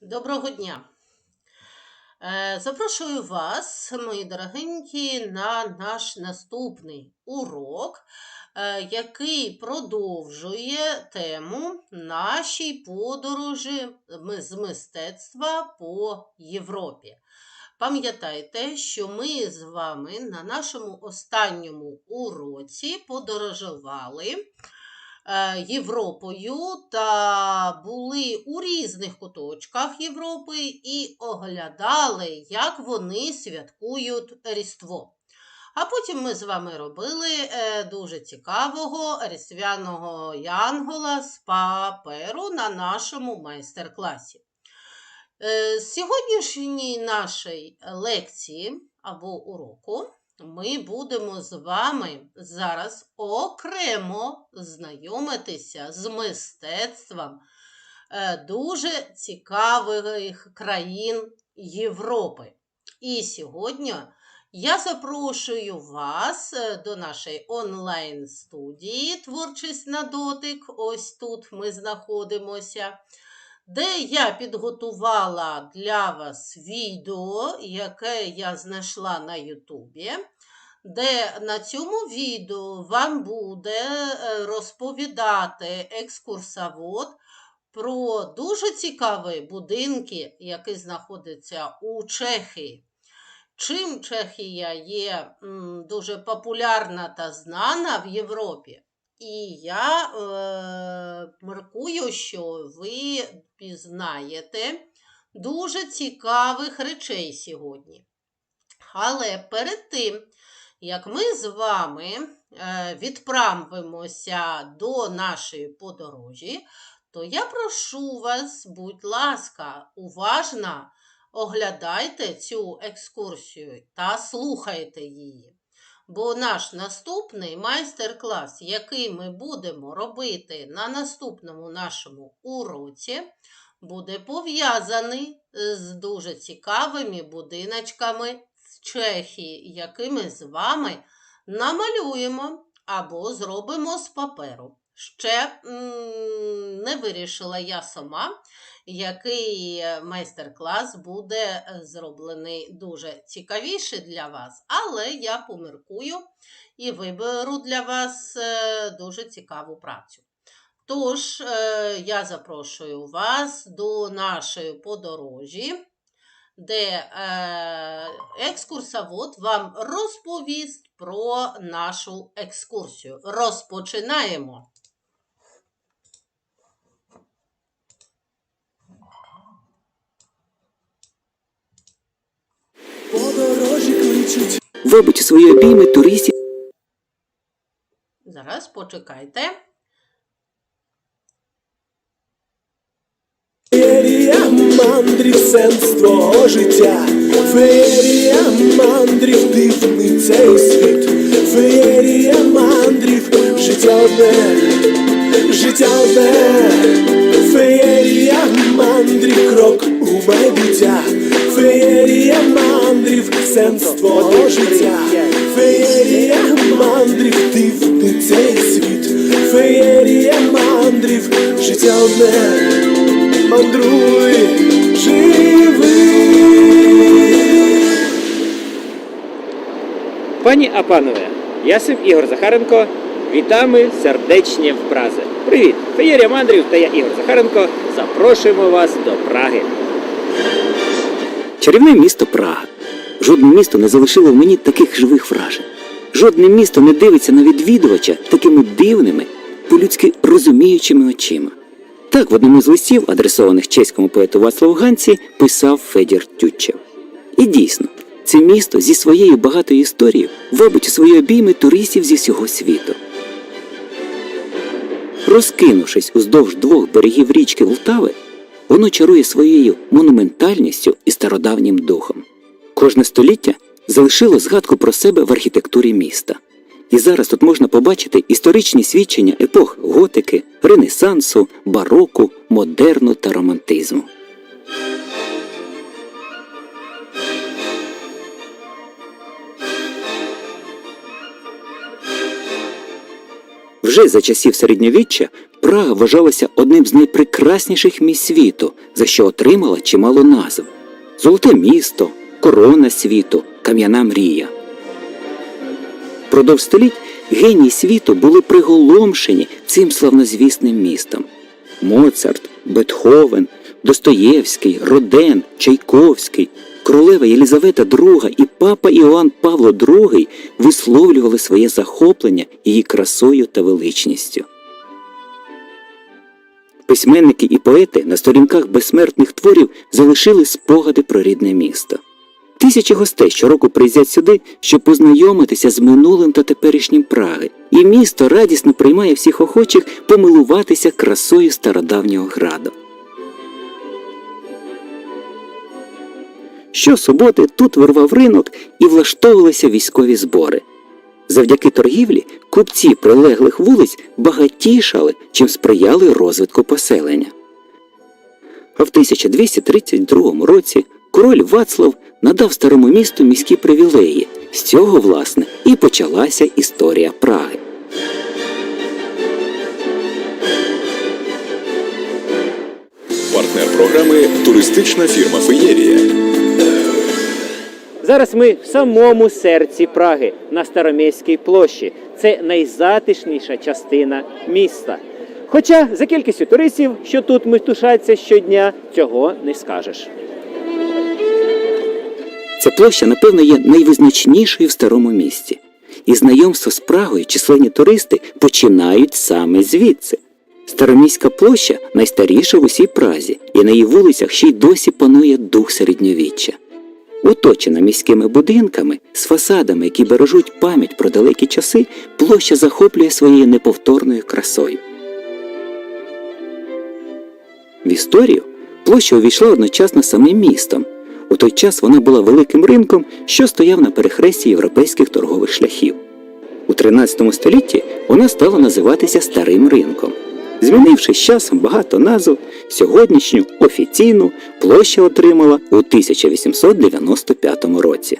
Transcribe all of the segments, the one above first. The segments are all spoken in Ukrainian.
Доброго дня! Е, Запрошую вас, мої дорогенькі, на наш наступний урок, е, який продовжує тему нашій подорожі з мистецтва по Європі. Пам'ятайте, що ми з вами на нашому останньому уроці подорожували Європою та були у різних куточках Європи і оглядали, як вони святкують Різдво. А потім ми з вами робили е, дуже цікавого різдвяного янгола з паперу на нашому майстер-класі. Е, З сьогоднішньої нашої лекції або уроку ми будемо з вами зараз окремо знайомитися з мистецтвом е, дуже цікавих країн Європи. І сьогодні я запрошую вас е, до нашої онлайн-студії Творчість на дотик. Ось тут ми знаходимося де я підготувала для вас відео, яке я знайшла на Ютубі, де на цьому відео вам буде е, розповідати екскурсовод про дуже цікаві будинки, які знаходяться у Чехії. Чим Чехія є дуже популярна та знана в Європі? І я е, міркую, що ви пізнаєте дуже цікавих речей сьогодні. Але перед тим, як ми з вами е, відправимося до нашої подорожі, то я прошу вас, будь ласка, уважно оглядайте цю екскурсію та слухайте її. Бо наш наступний майстер-клас, який ми будемо робити на наступному нашому уроці, буде пов'язаний з дуже цікавими будиночками з Чехії, які ми з вами намалюємо або зробимо з паперу. Ще не вирішила я сама, який майстер-клас буде е, зроблений дуже цікавіший для вас, але я поміркую і виберу для вас е, дуже цікаву працю. Тож, е, я запрошую вас до нашої подорожі, де е, екскурсовод вам розповість про нашу екскурсію. Розпочинаємо! Подорожі кличуть. Вабить у свої обійми туристів Зараз почекайте. Феєрія мандрів, сенс твого життя. Феєрія мандрів, дивний цей світ. Феєрія мандрів, життя одне, життя одне. Феєрія мандрів, крок у майбуття. Феєрія мандрів, сенс твого життя. Феєрія мандрів, дивний цей світ. Феєрія мандрів, життя одне мандруй, живи. Пані а панове, я сим Ігор Захаренко. Вітами сердечні врази. Привіт! Феєрія мандрів та я Ігор Захаренко. Запрошуємо вас до Праги. чарівне місто Прага. Жодне місто не залишило в мені таких живих вражень. Жодне місто не дивиться на відвідувача такими дивними, по-людськи розуміючими очима. Так в одному з листів, адресованих чеському поету Вацлаву Ганці, писав Федір Тютчев. І дійсно, це місто зі своєю багатою історією вабить у свої обійми туристів зі всього світу. Розкинувшись уздовж двох берегів річки Лтави, воно чарує своєю монументальністю і стародавнім духом. Кожне століття залишило згадку про себе в архітектурі міста. І зараз тут можна побачити історичні свідчення епох готики, ренесансу, бароку, модерну та романтизму. Вже за часів середньовіччя Прага вважалася одним з найпрекрасніших місць світу, за що отримала чимало назв: Золоте місто, корона світу, кам'яна мрія. Продовж століть генії світу були приголомшені цим славнозвісним містом. Моцарт, Бетховен, Достоєвський, Роден, Чайковський, королева Єлізавета II і папа Іоанн Павло II висловлювали своє захоплення її красою та величністю. Письменники і поети на сторінках безсмертних творів залишили спогади про рідне місто. Тисячі гостей щороку приїздять сюди, щоб познайомитися з минулим та теперішнім Праги, і місто радісно приймає всіх охочих помилуватися красою стародавнього граду. Щосуботи тут вирвав ринок і влаштовувалися військові збори. Завдяки торгівлі купці прилеглих вулиць багатішали, чим сприяли розвитку поселення. А в 1232 році король Вацлав надав старому місту міські привілеї. З цього, власне, і почалася історія Праги. Партнер програми туристична фірма Феєрія. Зараз ми в самому серці Праги на Староміській площі. Це найзатишніша частина міста. Хоча за кількістю туристів, що тут метушаться щодня, цього не скажеш. Ця площа, напевно, є найвизначнішою в старому місті. І знайомство з Прагою численні туристи починають саме звідси. Староміська площа найстаріша в усій Празі, і на її вулицях ще й досі панує дух середньовіччя. Оточена міськими будинками з фасадами, які бережуть пам'ять про далекі часи, площа захоплює своєю неповторною красою. В історію площа увійшла одночасно самим містом. У той час вона була великим ринком, що стояв на перехресті європейських торгових шляхів. У 13 столітті вона стала називатися Старим ринком. Змінивши з часом багато назв, сьогоднішню офіційну площа отримала у 1895 році.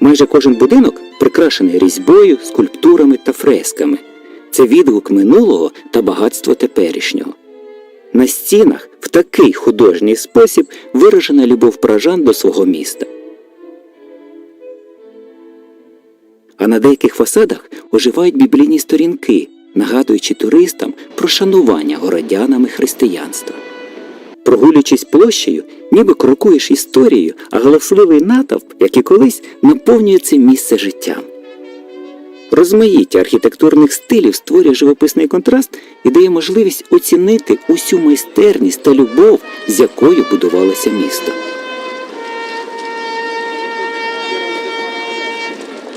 Майже кожен будинок прикрашений різьбою, скульптурами та фресками. Це відгук минулого та багатство теперішнього. На стінах в такий художній спосіб виражена любов пражан до свого міста. А на деяких фасадах оживають біблійні сторінки, нагадуючи туристам про шанування городянами християнства. Прогулюючись площею, ніби крокуєш історією, а галасливий натовп, як і колись, наповнює це місце життям. Розмаїття архітектурних стилів створює живописний контраст і дає можливість оцінити усю майстерність та любов, з якою будувалося місто.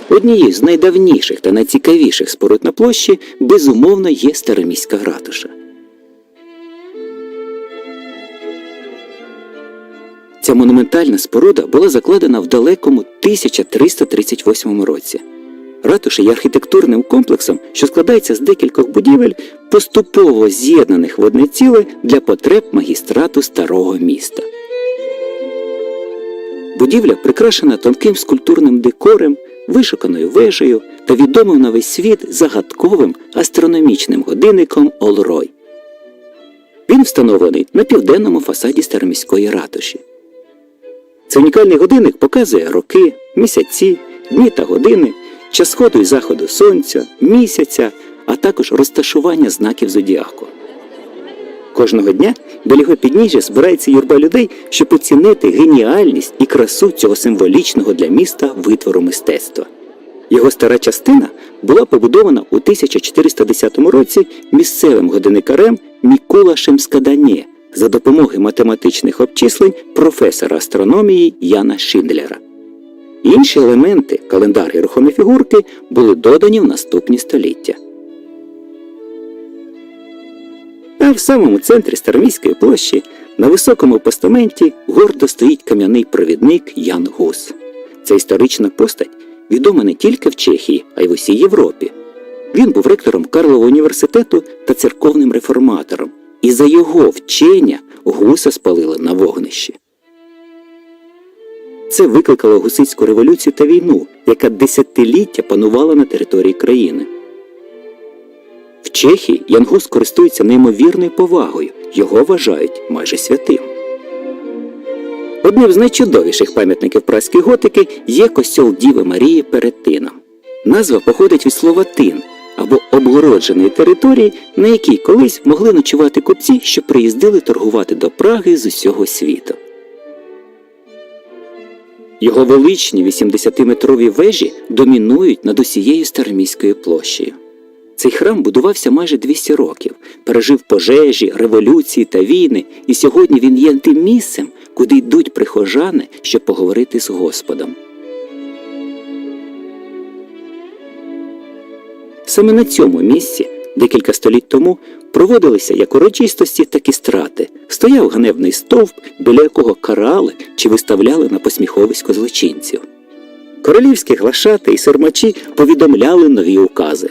Однією з найдавніших та найцікавіших споруд на площі безумовно є староміська ратуша. Ця монументальна споруда була закладена в далекому 1338 році. Ратуша є архітектурним комплексом, що складається з декількох будівель, поступово з'єднаних в одне ціле для потреб магістрату старого міста. Будівля прикрашена тонким скульптурним декорем, вишуканою вежею та відомим на весь світ загадковим астрономічним годинником Олрой. Він встановлений на південному фасаді староміської ратуші. Цей унікальний годинник показує роки, місяці, дні та години, час сходу і заходу сонця, місяця, а також розташування знаків зодіаку. Кожного дня біля його підніжжя збирається юрба людей, щоб оцінити геніальність і красу цього символічного для міста витвору мистецтва. Його стара частина була побудована у 1410 році місцевим годинникарем Мікола Шемскадані за допомогою математичних обчислень професора астрономії Яна Шиндлера. Інші елементи, календар і рухомі фігурки, були додані в наступні століття. А в самому центрі Староміської площі на високому постаменті гордо стоїть кам'яний провідник Ян Гус. Ця історична постать відома не тільки в Чехії, а й в усій Європі. Він був ректором Карлового університету та церковним реформатором, і за його вчення гуса спалили на вогнищі. Це викликало гусицьку революцію та війну, яка десятиліття панувала на території країни. В Чехії Янгус користується неймовірною повагою, його вважають майже святим. Одним з найчудовіших пам'ятників праської готики є костьол Діви Марії перед Тином. Назва походить від слова тин або обгородженої території, на якій колись могли ночувати купці, що приїздили торгувати до Праги з усього світу. Його величні 80-метрові вежі домінують над усією Староміською площею. Цей храм будувався майже 200 років, пережив пожежі, революції та війни, і сьогодні він є тим місцем, куди йдуть прихожани, щоб поговорити з Господом. Саме на цьому місці декілька століть тому проводилися як урочистості, так і страти. Стояв ганебний стовп, біля якого карали чи виставляли на посміховисько злочинців. Королівські глашати і сирмачі повідомляли нові укази.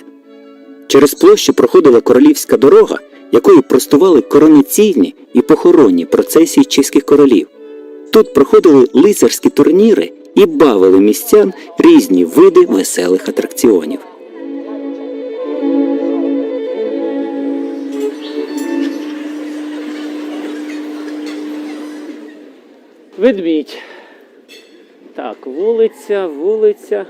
Через площу проходила королівська дорога, якою простували коронаційні і похоронні процесії чеських королів. Тут проходили лицарські турніри і бавили містян різні види веселих атракціонів. Ведмідь. Так, вулиця, вулиця.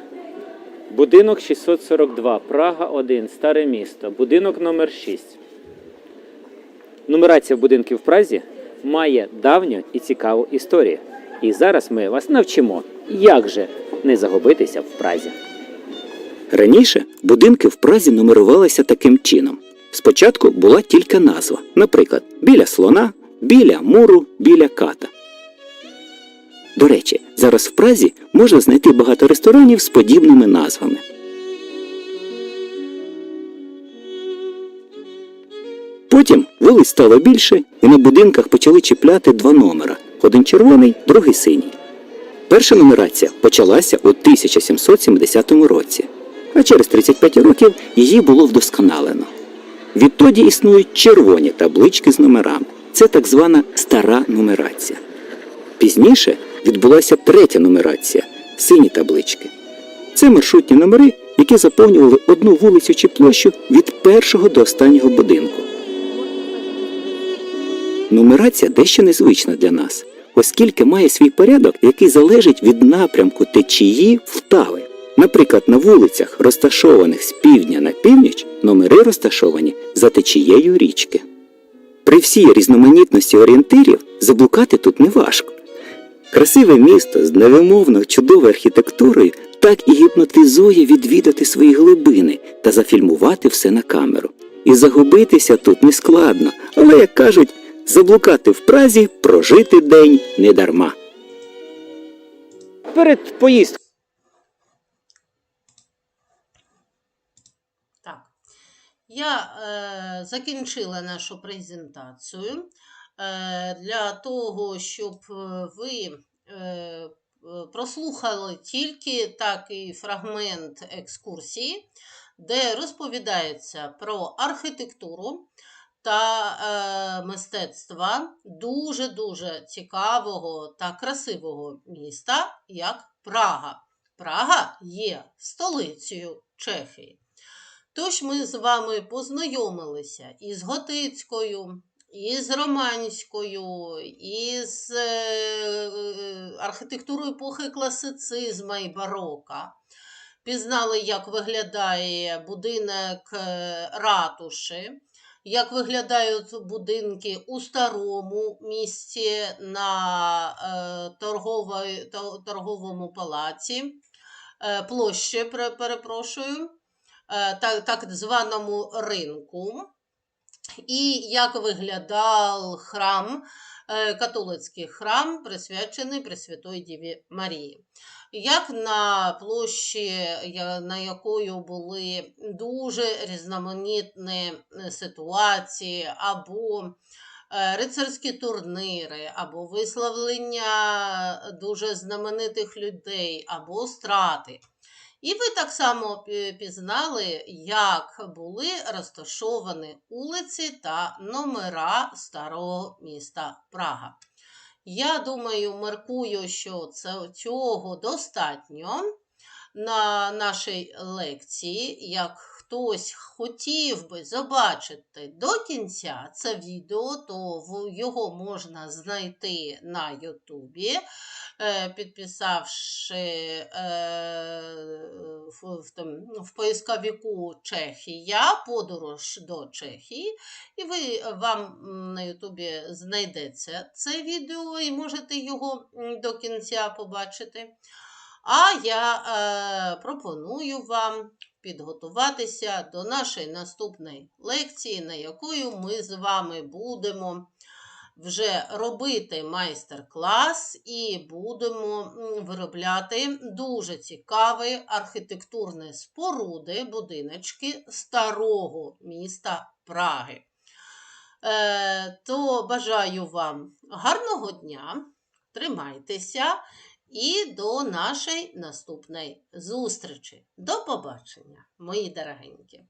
Будинок 642, Прага 1, Старе місто. Будинок номер 6. Нумерація будинків в Празі має давню і цікаву історію. І зараз ми вас навчимо, як же не загубитися в Празі. Раніше будинки в Празі нумерувалися таким чином. Спочатку була тільки назва, наприклад, біля слона, біля муру, біля ката. До речі, зараз в Празі можна знайти багато ресторанів з подібними назвами. Потім вулиць стало більше, і на будинках почали чіпляти два номера: один червоний, другий синій. Перша нумерація почалася у 1770 році, а через 35 років її було вдосконалено. Відтоді існують червоні таблички з номерами. Це так звана стара нумерація. Пізніше відбулася третя нумерація сині таблички. Це маршрутні номери, які заповнювали одну вулицю чи площу від першого до останнього будинку. Нумерація дещо незвична для нас, оскільки має свій порядок, який залежить від напрямку течії Втави. Наприклад, на вулицях, розташованих з півдня на північ, номери розташовані за течією річки. При всій різноманітності орієнтирів заблукати тут не важко. Красиве місто з невимовно чудовою архітектурою так і гіпнотизує відвідати свої глибини та зафільмувати все на камеру. І загубитися тут не складно, але, як кажуть, заблукати в Празі прожити день не дарма. Перед поїздкою. Я е, закінчила нашу презентацію. Е, для того, щоб е, ви е, прослухали тільки такий фрагмент екскурсії, де розповідається про архітектуру та мистецтва дуже-дуже цікавого та красивого міста, як Прага. Прага є столицею Чехії. Тож ми з вами познайомилися із готицькою, із романською, із е, е, архітектурою епохи класицизму і барока. Пізнали, як виглядає будинок е, ратуші, як виглядають будинки у старому місті на торговому палаці, площі, перепрошую, так, так званому ринку. І як виглядав храм, е, католицький храм, присвячений Пресвятої Діві Марії. Як на площі, на якою були дуже різноманітні е, ситуації, або е, рицарські турнири, або висловлення дуже знаменитих людей, або страти. І ви так само пізнали, як були розташовані вулиці та номера старого міста Прага. Я думаю, маркую, що це, цього достатньо на нашій лекції. Як хтось хотів би побачити до кінця це відео, то його можна знайти на Ютубі, е, підписавши е, в, в поисковику Чехія, подорож до Чехії, і ви, вам на Ютубі знайдеться це відео і можете його до кінця побачити. А я е, пропоную вам підготуватися до нашої наступної лекції, на якою ми з вами будемо вже робити майстер-клас і будемо виробляти дуже цікаві архітектурні споруди, будиночки старого міста Праги. Е, то бажаю вам гарного дня, тримайтеся і до нашої наступної зустрічі. До побачення, мої дорогенькі!